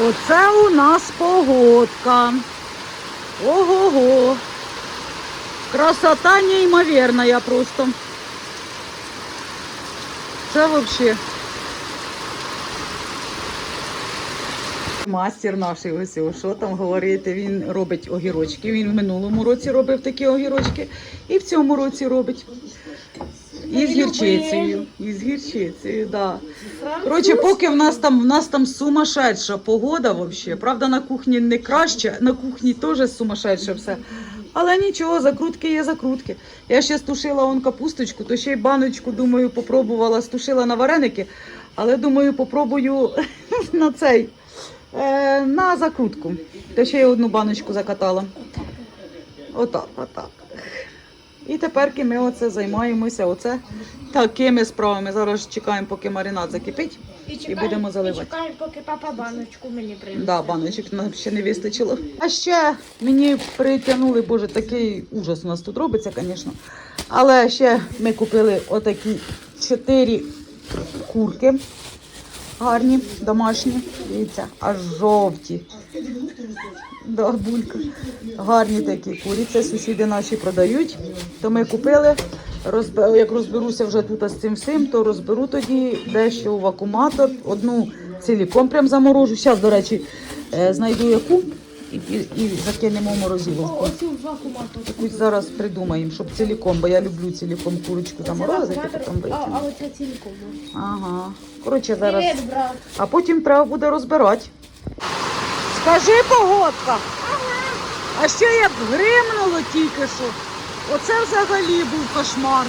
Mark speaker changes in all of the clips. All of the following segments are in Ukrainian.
Speaker 1: Оце у нас погодка. Ого-го. Красота неймовірна просто. Це взагалі. Мастер наш ось, що там говорити, він робить огірочки. Він в минулому році робив такі огірочки і в цьому році робить. І з гірчицею. І з гірчицею, да. Коротше, поки в нас там в нас там сумасшедша погода взагалі. Правда, на кухні не краще, на кухні теж сумасшедше все. Але нічого, закрутки є закрутки. Я ще стушила он капусточку, то ще й баночку, думаю, попробувала, стушила на вареники, але думаю, попробую на цей, е, на закрутку. То ще й одну баночку закатала. Отак, отак. І тепер ми оце займаємося оце такими справами. Зараз чекаємо, поки маринад закипить.
Speaker 2: І,
Speaker 1: будемо заливати.
Speaker 2: І чекаємо, поки папа баночку мені принесе.
Speaker 1: Да, баночок нам ще не вистачило. А ще мені притягнули, боже, такий ужас у нас тут робиться, звісно. Але ще ми купили отакі чотири курки. Гарні, домашні. Дивіться, аж жовті. Да, булька. Гарні такі куриці, сусіди наші продають. То ми купили. Розб- Як розберуся вже тут з цим всім, то розберу тоді дещо у вакууматор. Одну ціліком прям заморожу. Зараз, до речі, е, знайду яку і, і, і закинемо в морозиловку. Якусь зараз придумаємо, щоб ціліком, бо я люблю ціліком курочку заморозити, потім
Speaker 2: а, а оце цілком.
Speaker 1: Ага. Коротше, зараз. А потім треба буде розбирати. Скажи, погодка. А ще як гримнуло тільки що. Оце взагалі був кошмар.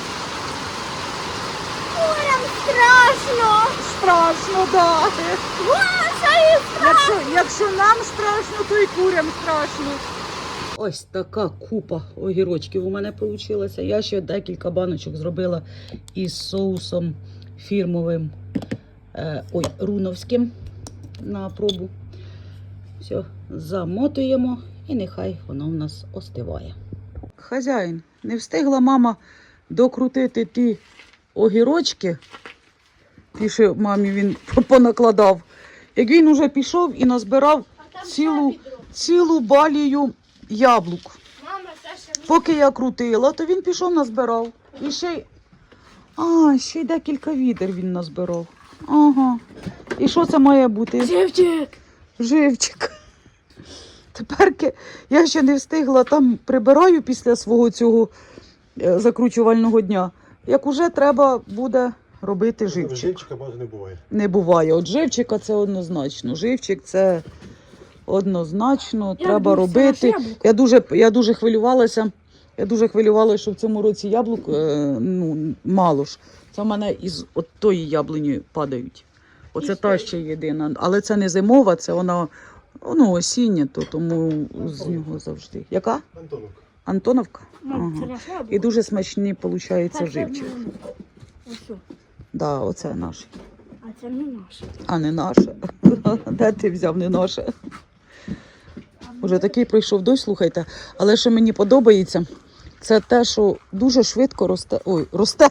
Speaker 2: Курям страшно.
Speaker 1: Страшно, да. Якщо, якщо нам страшно, то і курям страшно. Ось така купа огірочків у мене вийшла. Я ще декілька баночок зробила із соусом фірмовим е, ой, руновським на пробу. Все, замотуємо і нехай воно в нас остиває. Хазяїн, не встигла мама докрутити ті огірочки. Ті, що мамі він понакладав. Як він уже пішов і назбирав цілу, цілу балію яблук. Поки я крутила, то він пішов назбирав. І ще й. А, ще й декілька відер він назбирав. Ага. І що це має бути?
Speaker 2: Живчик.
Speaker 1: Живчик. Тепер я ще не встигла там прибираю після свого цього е, закручувального дня. Як уже треба буде робити живчик.
Speaker 3: Живчика багато не буває.
Speaker 1: Не буває. От живчика це однозначно. Живчик це однозначно треба
Speaker 2: Яблук,
Speaker 1: робити. Я дуже, я дуже хвилювалася. Я дуже хвилювалася, що в цьому році яблук е, ну, мало ж. Це в мене із от тої яблуні падають. Оце та ще єдина. Але це не зимова, це вона ну, осіння, то тому з нього завжди. Яка?
Speaker 3: Антоновка.
Speaker 1: Антоновка? Ага. І дуже смачні, виходить, живчик. Да, оце наш.
Speaker 2: А це не наш.
Speaker 1: А не наше. Де ти взяв не наше? Уже такий прийшов дощ, слухайте. Але що мені подобається, це те, що дуже швидко росте. Ой, росте.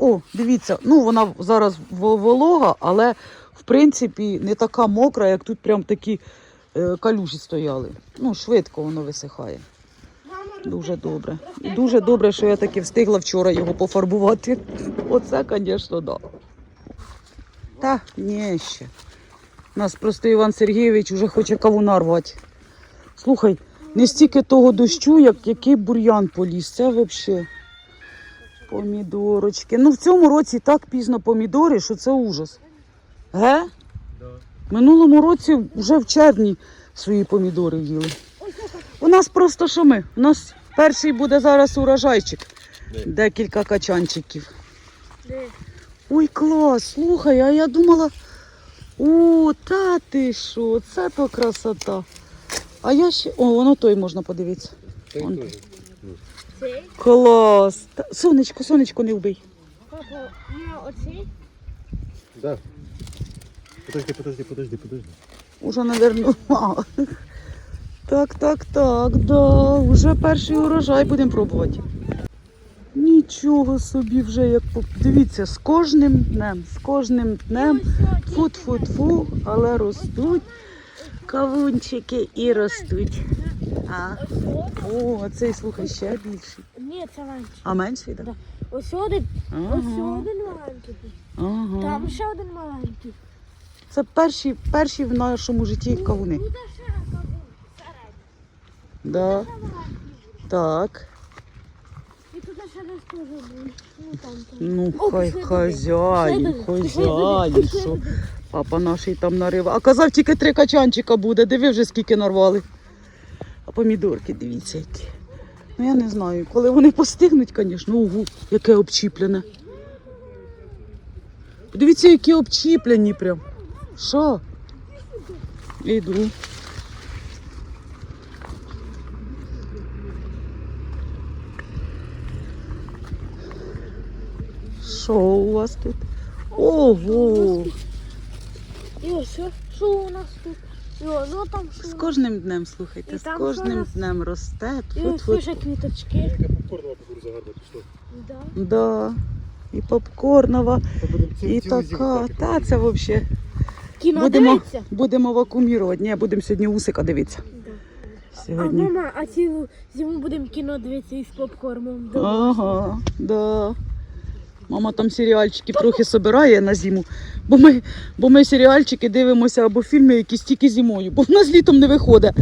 Speaker 1: О, дивіться, ну вона зараз волога, але в принципі не така мокра, як тут прям такі е, калюжі стояли. Ну, швидко воно висихає. Дуже добре. І дуже добре, що я таки встигла вчора його пофарбувати. Оце, звісно, да. Та ні ще. Нас просто Іван Сергійович вже хоче кавуна рвати. Слухай, не стільки того дощу, як який бур'ян поліз. Це взагалі. Помідорочки. Ну в цьому році так пізно помідори, що це ужас. Ге? Минулому році вже в червні свої помідори їли. У нас просто що ми? У нас перший буде зараз урожайчик. Декілька качанчиків.
Speaker 2: Де?
Speaker 1: Ой, клас, слухай, а я думала. О, та ти що, це то красота. А я ще. О, воно той можна подивитися. Он.
Speaker 2: Цей?
Speaker 1: Клас. Та- Сонечко, сонечко не вбий.
Speaker 3: Да. Подожди, подожди, подожди, подожди.
Speaker 1: Уже, наверно. Так, так, так, да. Уже перший урожай будемо пробувати. Нічого собі вже як дивіться, з кожним днем, з кожним днем фу-фу-фу, але ростуть кавунчики і ростуть. А, о, а цей слухай ще більший.
Speaker 2: Ні, це менше.
Speaker 1: А менший, так?
Speaker 2: Да. Ось один, ось один маленький.
Speaker 1: ага.
Speaker 2: Там ще один маленький.
Speaker 1: Це перші, перші в нашому житті кавуни.
Speaker 2: Буде ще кавун середній.
Speaker 1: Да. Так.
Speaker 2: І тут ще десь теж був. Ну там там.
Speaker 1: Ну,
Speaker 2: О,
Speaker 1: хай
Speaker 2: пішли
Speaker 1: хазяїн,
Speaker 2: туди. Пішли туди,
Speaker 1: хазяїн, що
Speaker 2: туди.
Speaker 1: папа наший там нарив. А казав, тільки три качанчика буде. Диви вже скільки нарвали. А помідорки, дивіться, які. Ну я не знаю. Коли вони постигнуть, звісно, угу, яке обчіплене. Дивіться, які обчіплені прям. Що? Іду. Що у вас тут? Ого!
Speaker 2: І ось що? У нас тут? І воно там що?
Speaker 1: З кожним днем, слухайте,
Speaker 2: І
Speaker 1: з
Speaker 2: там
Speaker 1: кожним
Speaker 2: зараз-
Speaker 1: днем росте.
Speaker 2: І ось
Speaker 1: Тьфу-тьфу.
Speaker 2: ще квіточки.
Speaker 3: Яка попкорнова кукуруза гарна пішла.
Speaker 2: Да.
Speaker 1: Да. І попкорнова,
Speaker 3: Та будемо цілу-
Speaker 1: і
Speaker 3: цілу зиму
Speaker 1: така.
Speaker 3: так і
Speaker 1: Та це взагалі.
Speaker 2: Кіно
Speaker 1: Будемо,
Speaker 2: дивиться?
Speaker 1: будемо вакуумірувати. Ні, будемо сьогодні усика дивитися.
Speaker 2: Да. А
Speaker 1: Сьогодні.
Speaker 2: мама, а цілу зиму будемо кіно дивитися із попкормом.
Speaker 1: Ага, да. Мама там серіальчики трохи собирає на зиму, бо ми, бо ми серіальчики дивимося або фільми якісь тільки зимою, бо в нас літом не виходить.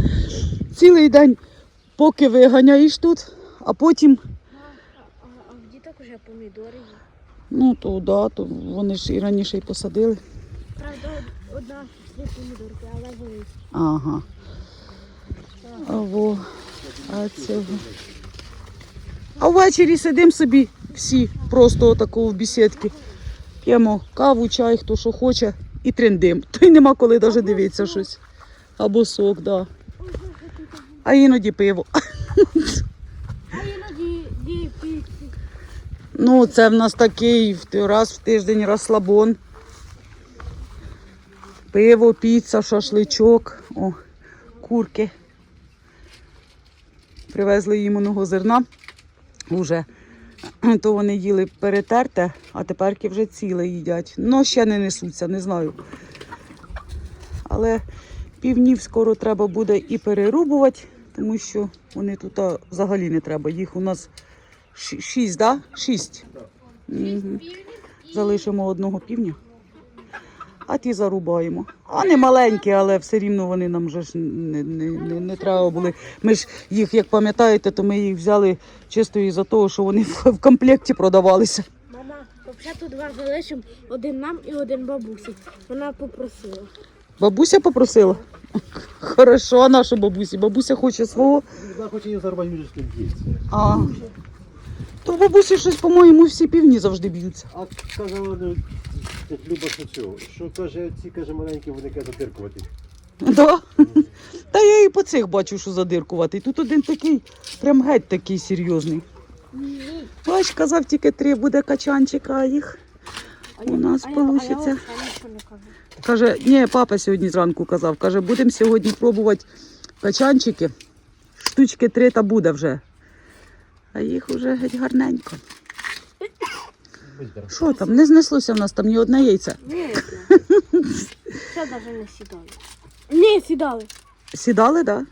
Speaker 1: Цілий день, поки виганяєш тут, а потім,
Speaker 2: А, а в діток вже помідори є.
Speaker 1: ну то да, то вони ж і раніше й посадили.
Speaker 2: Правда, одна дві помідорки, але великі.
Speaker 1: Ага. А во, а цього. А ввечері сидимо собі всі просто отако в бесідці. П'ємо каву, чай, хто що хоче, і трендим. То й нема коли навіть дивитися щось. Або сок, да. А іноді пиво.
Speaker 2: А іноді піці.
Speaker 1: Ну, це в нас такий раз в тиждень розслабон. Пиво, піца, шашличок, о, курки. Привезли їм оного зерна уже. То вони їли перетерте, а теперки вже ціле їдять. Ну, ще не несуться, не знаю. Але півнів скоро треба буде і перерубувати, тому що вони тут взагалі не треба. Їх у нас Ші- Шість, да? Шість. Угу. Залишимо одного півня. А ті зарубаємо. А не маленькі, але все рівно вони нам вже ж не, не, не, не треба були. Ми ж їх, як пам'ятаєте, то ми їх взяли чисто із-за того, що вони в, комплекті продавалися.
Speaker 2: Мама, взагалі тут два залишимо, один нам і один бабусі. Вона попросила.
Speaker 1: Бабуся попросила. Хорошо, а наша бабусі. Бабуся хоче свого.
Speaker 3: Вона хоче її зарвати між.
Speaker 1: А. То в бабусі щось, по-моєму, всі півні завжди б'ються.
Speaker 3: А каже вона, Люба, що цього, що каже, ці каже маленькі, вони каже затиркувати.
Speaker 1: Да? Та я і по цих бачу, що задиркувати. Тут один такий, прям геть такий серйозний. Бач, казав тільки три буде качанчика, а їх. У нас
Speaker 2: не.
Speaker 1: Каже, ні, папа сьогодні зранку казав, каже, будемо сьогодні пробувати качанчики. Штучки три та буде вже. А їх вже геть гарненько. Що там? Не знеслося в нас там ні одне яйце.
Speaker 2: Ні, ще навіть не сідали. Ні, сідали.
Speaker 1: Сідали, так? Да?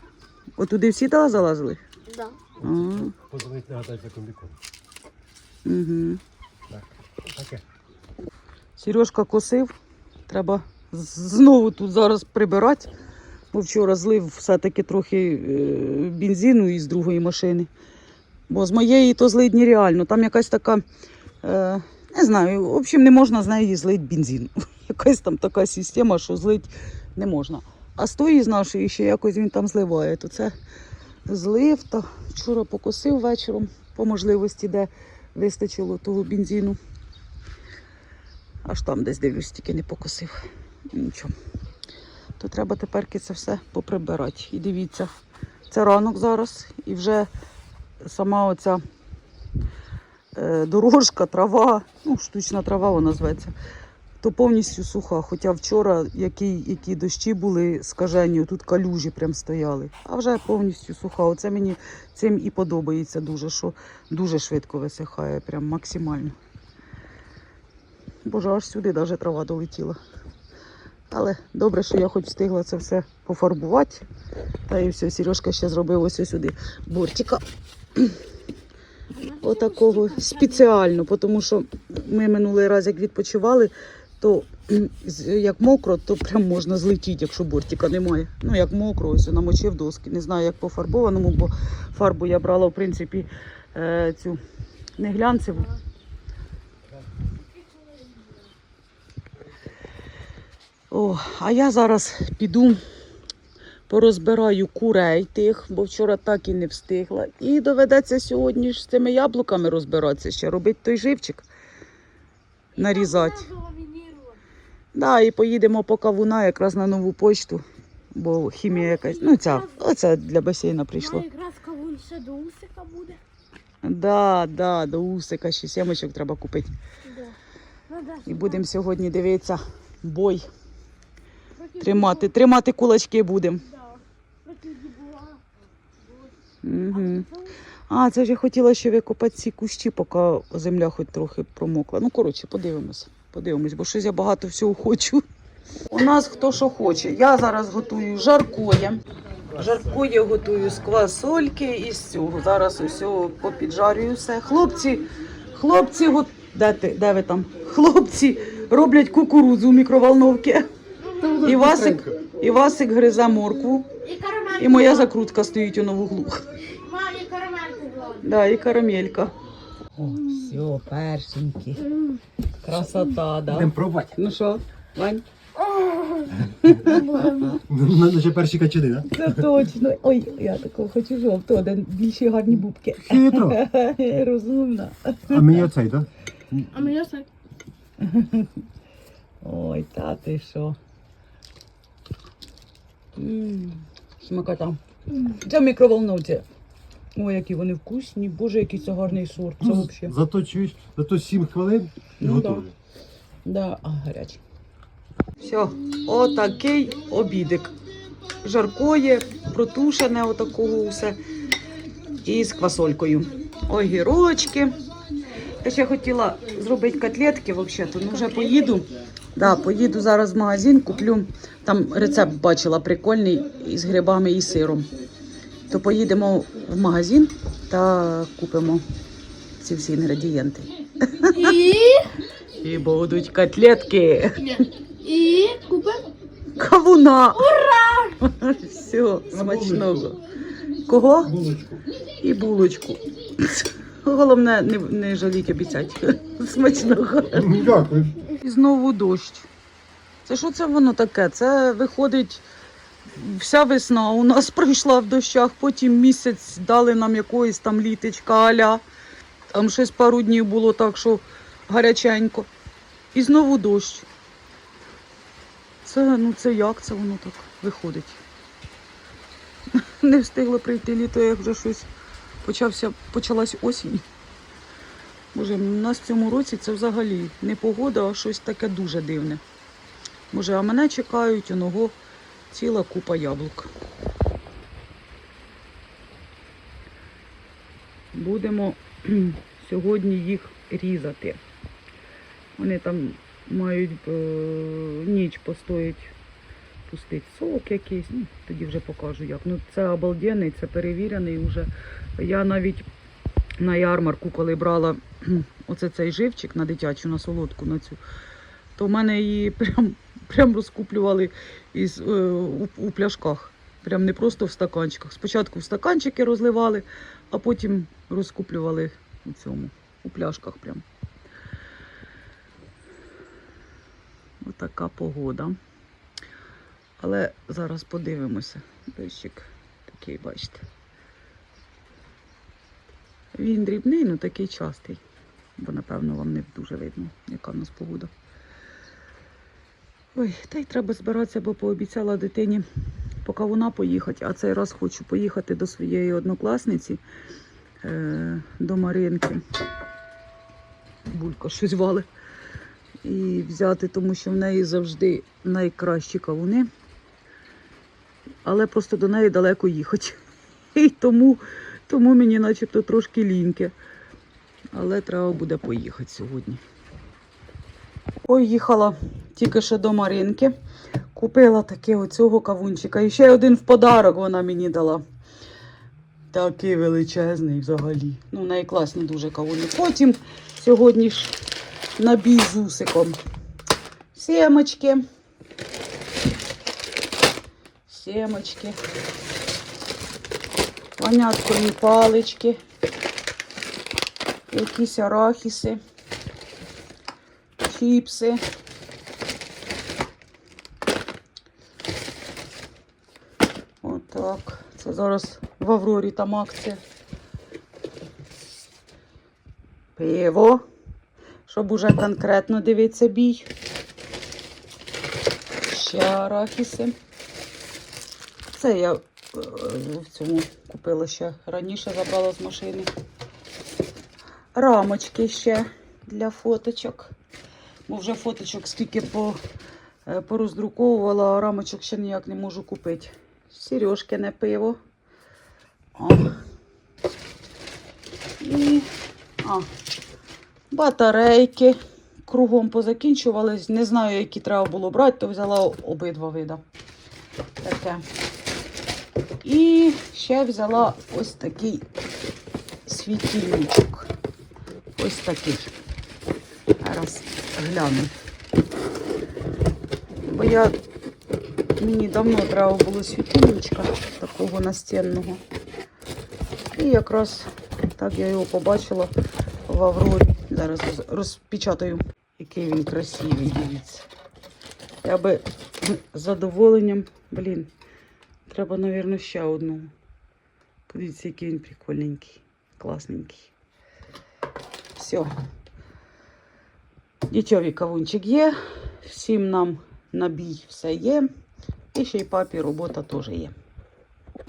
Speaker 1: Отуди всі да, залазили?
Speaker 2: Да.
Speaker 3: Позвонить нагадати за комбікон.
Speaker 1: угу.
Speaker 3: Таке.
Speaker 1: Сережка косив, треба знову тут зараз прибирати. Бо вчора злив все-таки трохи е, бензину із другої машини. Бо з моєї то злить нереально. Там якась така, е, не знаю, в общем, не можна з неї злити бензин. Якась там така система, що злить не можна. А з тої з нашої ще якось він там зливає. То це злив та вчора покосив вечором по можливості, де вистачило того бензину. Аж там десь дивлюсь, тільки не покосив. Нічого. То треба тепер це все поприбирати. І дивіться, це ранок зараз, і вже сама оця е, дорожка, трава, ну, штучна трава вона зветься, то повністю суха. Хоча вчора які, які дощі були скажені, тут калюжі прям стояли. А вже повністю суха. Оце мені цим і подобається дуже, що дуже швидко висихає, прям максимально. Боже, аж сюди навіть трава долетіла. Але добре, що я хоч встигла це все пофарбувати. Та і все, Сережка ще зробив ось сюди бортика. Отакого спеціально, тому що ми минулий раз, як відпочивали, то як мокро, то прям можна злетіти, якщо бортика немає. Ну, як мокро, ось намочив доски. Не знаю, як по фарбованому, бо фарбу я брала, в принципі, е, цю не глянцеву. О, а я зараз піду порозбираю курей тих, бо вчора так і не встигла. І доведеться сьогодні ж з цими яблуками розбиратися, ще робити той живчик, нарізати. Да, і поїдемо по кавуна якраз на нову почту, бо хімія якась. Ну, ця, оце для басейна прийшло.
Speaker 2: Ну, якраз кавун ще до усика буде.
Speaker 1: Да, да, до усика ще сімочок треба купити.
Speaker 2: Ну,
Speaker 1: І будемо сьогодні дивитися бой. Тримати, тримати кулачки будемо. Угу. А, це ж я хотіла ще викопати ці кущі, поки земля хоч трохи промокла. Ну, коротше, подивимося. Подивимось, бо щось я багато всього хочу. У нас хто що хоче. Я зараз готую жаркоє. Жаркоє готую з квасольки і з цього. Зараз усього попіджарюю все. Хлопці, хлопці, го- де, ти, де ви там? Хлопці роблять кукурудзу у мікроволновці. І Васик, і Васик гризе моркву.
Speaker 2: І
Speaker 1: моя закрутка стоїть у вуглу.
Speaker 2: Мамі карамельку гладить.
Speaker 1: Да, і карамелька. О, все, першенькі. Красота, да.
Speaker 3: Будемо пробувати.
Speaker 1: Ну що, Вань?
Speaker 3: Наче перші качани, так?
Speaker 1: Це точно. Ой, я такого хочу жовтого, де більші гарні бубки.
Speaker 3: Хитро.
Speaker 1: Розумна.
Speaker 3: А мені оцей, так?
Speaker 2: А мені все.
Speaker 1: Ой, та ти що. М, Смакота. Це в мікроволновці. Ой, які вони вкусні. Боже, який це гарний сорт. Це взагалі.
Speaker 3: Ну, Зато чуєш, зато 7 хвилин і
Speaker 1: Ну,
Speaker 3: готові.
Speaker 1: Да, а гарячий. Все, отакий обідик. Жаркоє, протушене отакого усе. І з квасолькою. Огірочки. Я ще хотіла зробити котлетки, взагалі-то, ну вже поїду. Да, поїду зараз в магазин, куплю. Там рецепт бачила прикольний із грибами і сиром. То поїдемо в магазин та купимо ці всі інгредієнти.
Speaker 2: І...
Speaker 1: І будуть котлетки.
Speaker 2: І купи.
Speaker 1: Кавуна. Ура! Все, смачного. Кого?
Speaker 3: Булочку.
Speaker 1: І булочку. Головне, не, не жаліть обіцяти. Смачного.
Speaker 3: Дякую.
Speaker 1: І знову дощ. Це що це воно таке? Це виходить вся весна. У нас прийшла в дощах, потім місяць дали нам якоїсь там літочка аля. Там щось пару днів було так, що гаряченько. І знову дощ. Це, ну це як це воно так виходить? Не встигло прийти літо, як вже щось почався, почалась осінь. Боже, у нас в цьому році це взагалі не погода, а щось таке дуже дивне. Може, а мене чекають оного ціла купа яблук. Будемо сьогодні їх різати. Вони там мають е, ніч постоять, пустить сок якийсь. Ну, тоді вже покажу як. Ну, це обалденний, це перевірений вже. Я навіть на ярмарку, коли брала оце цей живчик на дитячу, на солодку на цю, то в мене її прям, прям розкуплювали із, е, у, у пляшках. Прям не просто в стаканчиках. Спочатку в стаканчики розливали, а потім розкуплювали у цьому, у пляшках прям. Отака погода. Але зараз подивимося. Дощик такий, бачите. Він дрібний, але такий частий. Бо, напевно, вам не дуже видно, яка в нас погода. Ой, та й треба збиратися, бо пообіцяла дитині поки вона поїхати, а цей раз хочу поїхати до своєї однокласниці, е, до Маринки. Булька щось вали. і взяти, тому що в неї завжди найкращі кавуни. Але просто до неї далеко їхати. І тому, тому мені начебто трошки ліньке. Але треба буде поїхати сьогодні. Поїхала тільки що до Маринки. Купила таке оцього кавунчика. І ще один в подарок вона мені дала. Такий величезний взагалі. Ну, найкласні дуже кавуни. Потім сьогодні ж набій з усиком. Сімочки. Сімочки. Поняткові палички. Якісь арахіси. Чіпси. Отак. Це зараз в Аврорі там акція. Пиво. Щоб уже конкретно дивитися бій. Ще арахіси. Це я в цьому купила ще раніше, забрала з машини. Рамочки ще для фоточок. Бо вже фоточок скільки по, е, пороздруковувала, а рамочок ще ніяк не можу купити. Сережки не пиво. О. І а, батарейки кругом позакінчувались. Не знаю, які треба було брати, то взяла обидва вида. Таке. І ще взяла ось такий світильничок. Ось такий. Зараз гляну. Бо я мені давно треба було світильничка такого настінного. І якраз так я його побачила в Аврорі. Зараз розпечатаю, який він красивий, дивіться. Я би з задоволенням, блін, треба, мабуть, ще одного. Подивіться, який він прикольненький, класненький. Все. Дітьові кавунчик є, всім нам набій все є. І ще й папі робота теж є.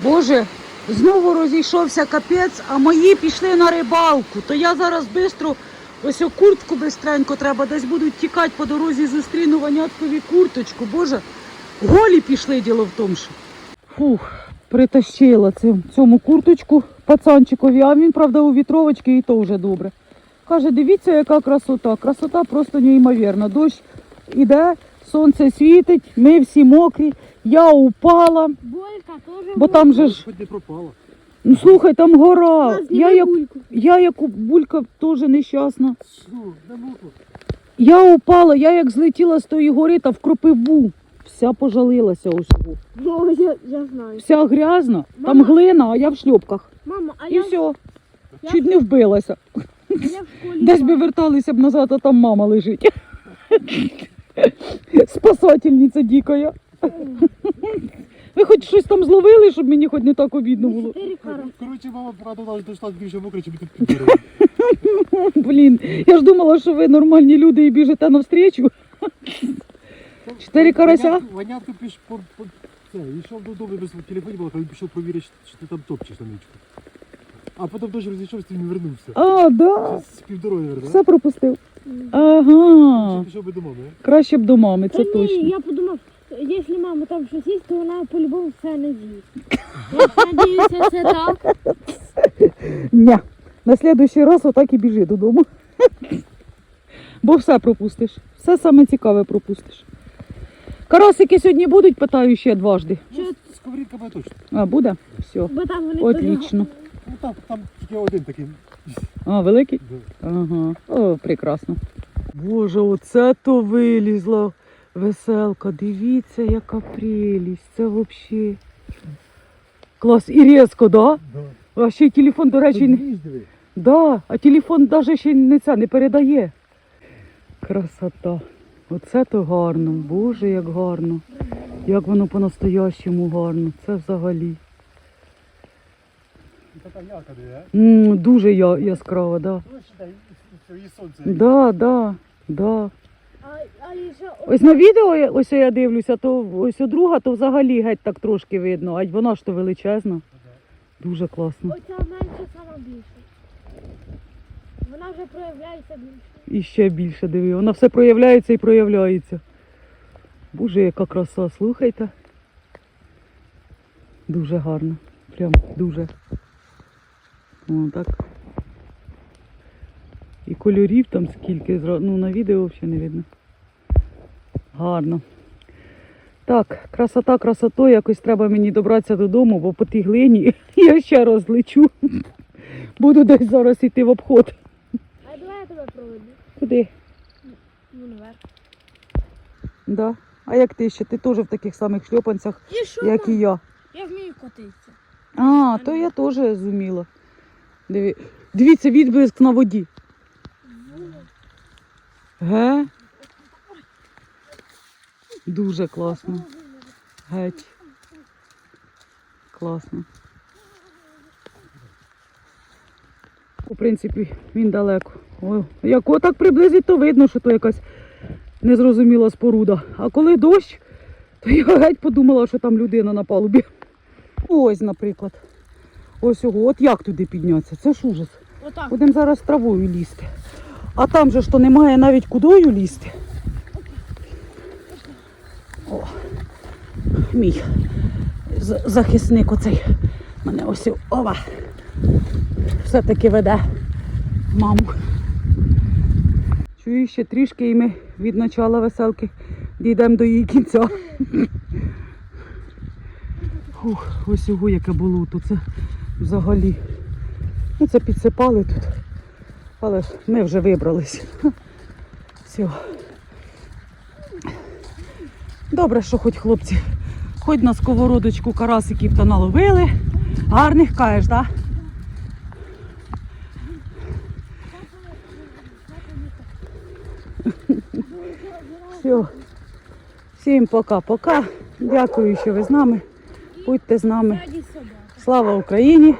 Speaker 1: Боже, знову розійшовся капець, а мої пішли на рибалку. То я зараз швидко, ось куртку бистренько треба, десь будуть тікати по дорозі, зустріну ваняткові курточку. Боже, голі пішли діло в тому, що. Фух, притащила цим, цьому курточку пацанчикові, а він, правда, у вітровочки і то вже добре. Каже, дивіться, яка красота. Красота просто неймовірна. Дощ іде, сонце світить, ми всі мокрі. Я упала,
Speaker 2: Бойка теж.
Speaker 1: бо там же ж.
Speaker 3: Хоч не пропала.
Speaker 1: Ну слухай, там гора. Я як, я як булька теж нещасна.
Speaker 3: Що.
Speaker 1: Я упала, я як злетіла з тої гори та в кропиву. Вся пожалилася ось.
Speaker 2: Ну, я, я знаю.
Speaker 1: Вся грязна, там
Speaker 2: Мама.
Speaker 1: глина, а я в шльопках.
Speaker 2: Мама, а
Speaker 1: І
Speaker 2: я,
Speaker 1: все.
Speaker 2: я-
Speaker 1: Чуть не вбилася.
Speaker 2: а я в школі.
Speaker 1: Десь би
Speaker 2: була.
Speaker 1: верталися б назад, а там мама лежить. Спасательниця дикая. Ви хоч щось там зловили, щоб мені хоч не так обідно було.
Speaker 2: Чотири кара.
Speaker 3: Коротше, мама правда навіть дійшла більше мокре, чим тут підбирає.
Speaker 1: Блін, я ж думала, що ви нормальні люди і біжите навстрічу. Чотири карася?
Speaker 3: Ванятко піш по, по це, йшов додому без телефоні, було, він пішов провірити, що ти там топчеш на нічку. А потім дощ розійшовся, він не вернувся.
Speaker 1: А, да.
Speaker 3: З півдороги, наверное,
Speaker 1: Все пропустив. Ага.
Speaker 3: Пішов би до мами, а?
Speaker 1: Краще б до мами,
Speaker 2: Та
Speaker 1: це
Speaker 2: ні,
Speaker 1: точно.
Speaker 2: я подумав, якщо мама там щось їсть, то вона по-любому все не з'їсть. Я надіюся, це так.
Speaker 1: Ні. На слідуючий раз отак і біжи додому. Бо все пропустиш. Все саме цікаве пропустиш. Карасики сьогодні будуть, питаю ще дважди.
Speaker 3: Ну, сковорідка буде точно.
Speaker 1: А, буде? Все.
Speaker 2: Бо там вони
Speaker 1: Отлично.
Speaker 3: Ну там, там тільки один такий.
Speaker 1: А, великий? Ага. О, прекрасно. Боже, оце то вилізла веселка. Дивіться, яка прелість. Це взагалі. Клас. І різко, да?
Speaker 3: Да.
Speaker 1: А ще й телефон, до речі, не. Да, а телефон навіть ще не це не передає. Красота. Оце то гарно. Боже, як гарно. Як воно по-настоящому гарно. Це взагалі.
Speaker 3: Така яка а?
Speaker 1: м дуже я, яскраво, да.
Speaker 3: Ну.
Speaker 1: Да, да, да.
Speaker 2: А, а і ще
Speaker 1: Ось на відео я- ось я дивлюся, то ось у друга, то взагалі геть так трошки видно, а вона ж то величезна. Дуже класно.
Speaker 2: оця менша сама більша. Вона вже проявляється більше.
Speaker 1: І ще більше диви. Вона все проявляється і проявляється. Боже, яка краса, слухайте. Дуже гарно. Прям дуже. О, так. І кольорів там скільки, ну на відео взагалі не видно. Гарно. Так, красота, красотою, якось треба мені добратися додому, бо по тій глині я ще раз лечу. Буду десь зараз йти в обход.
Speaker 2: А давай я тебе проведу.
Speaker 1: Куди?
Speaker 2: Ну, наверх.
Speaker 1: Да. А як ти ще? Ти теж в таких самих шльопанцях,
Speaker 2: І що?
Speaker 1: як і я.
Speaker 2: Я вмію котитися.
Speaker 1: А, то я теж зуміла. Диві... Дивіться, відблиск на воді. Ге? Дуже класно. Геть. Класно. У принципі, він далеко. О, як отак приблизить, то видно, що то якась незрозуміла споруда. А коли дощ, то я геть подумала, що там людина на палубі. Ось, наприклад. Ось його. От як туди піднятися? Це ж ужас.
Speaker 2: Отак.
Speaker 1: Будемо зараз травою лізти. А там же ж то немає навіть кудою лізти. О, мій захисник оцей. Мене ось ова. Все-таки веде маму. Чую ще трішки і ми від начала веселки дійдемо до її кінця. Фух, ось його яке болото. Це взагалі. Ну, це підсипали тут. Але ми вже вибрались. Все. Добре, що хоч хлопці, хоч на сковородочку карасиків та наловили. Гарних каєш, так? Да? Все. Всім пока-пока. Дякую, що ви з нами. Будьте з нами. Слава Україні!